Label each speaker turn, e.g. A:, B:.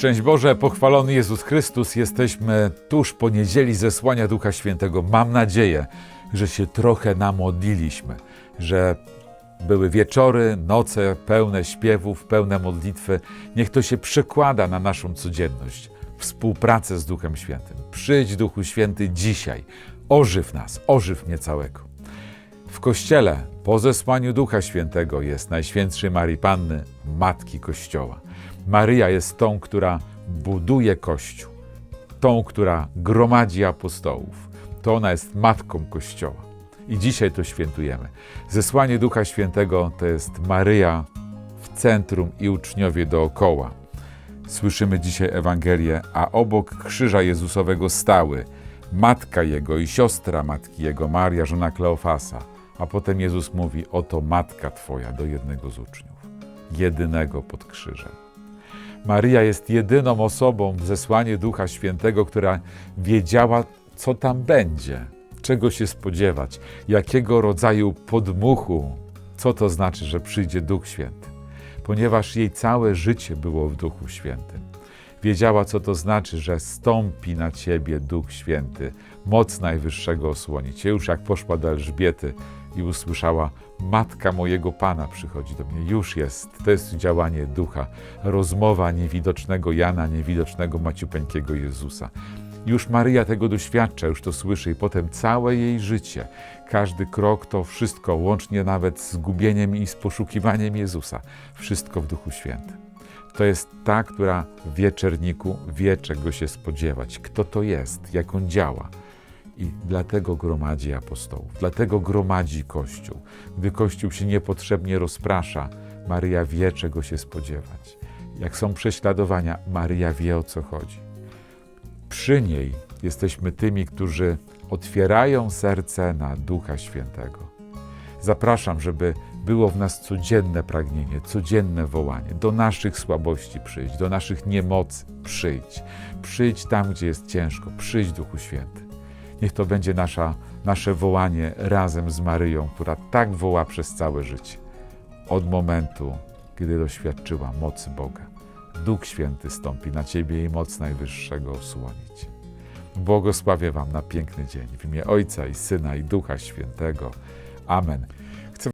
A: Szczęść Boże, pochwalony Jezus Chrystus. Jesteśmy tuż po niedzieli zesłania Ducha Świętego. Mam nadzieję, że się trochę namodliliśmy, że były wieczory, noce pełne śpiewów, pełne modlitwy. Niech to się przekłada na naszą codzienność, współpracę z Duchem Świętym. Przyjdź, Duchu Święty, dzisiaj. Ożyw nas, ożyw mnie całego. W Kościele po zesłaniu Ducha Świętego jest Najświętszej Marii Panny, Matki Kościoła. Maryja jest tą, która buduje Kościół, tą, która gromadzi apostołów. To ona jest Matką Kościoła. I dzisiaj to świętujemy. Zesłanie Ducha Świętego to jest Maryja w centrum i uczniowie dookoła. Słyszymy dzisiaj Ewangelię, a obok krzyża Jezusowego stały matka Jego i siostra matki Jego, Maria, żona Kleofasa. A potem Jezus mówi, oto matka Twoja do jednego z uczniów, jedynego pod krzyżem. Maryja jest jedyną osobą w zesłanie Ducha Świętego, która wiedziała, co tam będzie, czego się spodziewać, jakiego rodzaju podmuchu, co to znaczy, że przyjdzie Duch Święty, ponieważ jej całe życie było w Duchu Świętym. Wiedziała, co to znaczy, że stąpi na ciebie Duch Święty, moc Najwyższego osłoni cię. Już jak poszła do Elżbiety i usłyszała, Matka mojego Pana przychodzi do mnie, już jest. To jest działanie Ducha, rozmowa niewidocznego Jana, niewidocznego maciupeńkiego Jezusa. Już Maryja tego doświadcza, już to słyszy i potem całe jej życie, każdy krok to wszystko, łącznie nawet z gubieniem i z poszukiwaniem Jezusa, wszystko w Duchu Świętym. To jest ta, która w wieczerniku wie, czego się spodziewać, kto to jest, jak on działa. I dlatego gromadzi apostołów, dlatego gromadzi Kościół. Gdy Kościół się niepotrzebnie rozprasza, Maryja wie, czego się spodziewać. Jak są prześladowania, Maryja wie, o co chodzi. Przy niej jesteśmy tymi, którzy otwierają serce na Ducha Świętego. Zapraszam, żeby było w nas codzienne pragnienie, codzienne wołanie. Do naszych słabości przyjdź, do naszych niemocy przyjdź. Przyjdź tam, gdzie jest ciężko, przyjdź Duchu Święty. Niech to będzie nasza, nasze wołanie razem z Maryją, która tak woła przez całe życie. Od momentu, kiedy doświadczyła mocy Boga. Duch Święty stąpi na Ciebie i moc Najwyższego osłonić. Błogosławię Wam na piękny dzień w imię Ojca i Syna i Ducha Świętego. Amen.